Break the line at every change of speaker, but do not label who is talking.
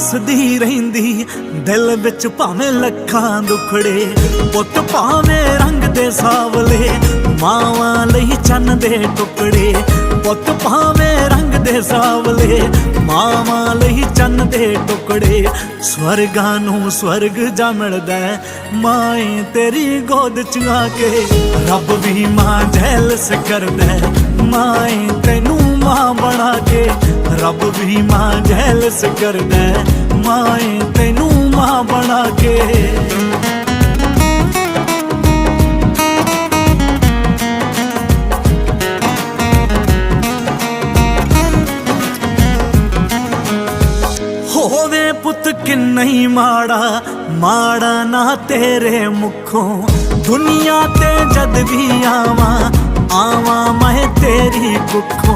ਹੱਸਦੀ ਰਹਿੰਦੀ ਦਿਲ ਵਿੱਚ ਭਾਵੇਂ ਲੱਖਾਂ ਦੁਖੜੇ ਪੁੱਤ ਭਾਵੇਂ ਰੰਗ ਦੇ ਸਾਵਲੇ ਮਾਵਾਂ ਲਈ ਚੰਨ ਦੇ ਟੁਕੜੇ ਪੁੱਤ ਭਾਵੇਂ ਰੰਗ ਦੇ ਸਾਵਲੇ ਮਾਵਾਂ ਲਈ ਚੰਨ ਦੇ ਟੁਕੜੇ। ਸਵਰਗਾਂ ਨੂੰ ਸਵਰਗ ਜਾ ਮਿਲਦਾ ਹੈ, ਮਾਏ ਤੇਰੀ ਗੋਦ ਚ ਆ ਕੇ ਰੱਬ ਵੀ ਮਾਂ ਜੈਲਸ ਕਰਦਾ ਹੈ, ਮਾਏ ਤੈਨੂੰ ਮਾਂ ਬਣਾ ਕੇ ਰੱਬ ਵੀ ਮਾਂ ਜੈਲਸ ਕਰਦਾ ਹੈ, ਮਾਏ, ਤੈਨੂੰ ਮਾਂ ਬਣਾ ਕੇ। ਹੋਵੇ ਪੁੱਤ ਕਿੰਨਾ ਹੀ ਮਾੜਾ ਮਾੜਾ ਨਾ ਤੇਰੇ ਮੁਖੋਂ। ਦੁਨੀਆ ਤੇ ਜਦ ਵੀ ਆਵਾਂ ਆਵਾਂ ਮੈਂ ਤੇਰੀ ਕੁੱਖੋਂ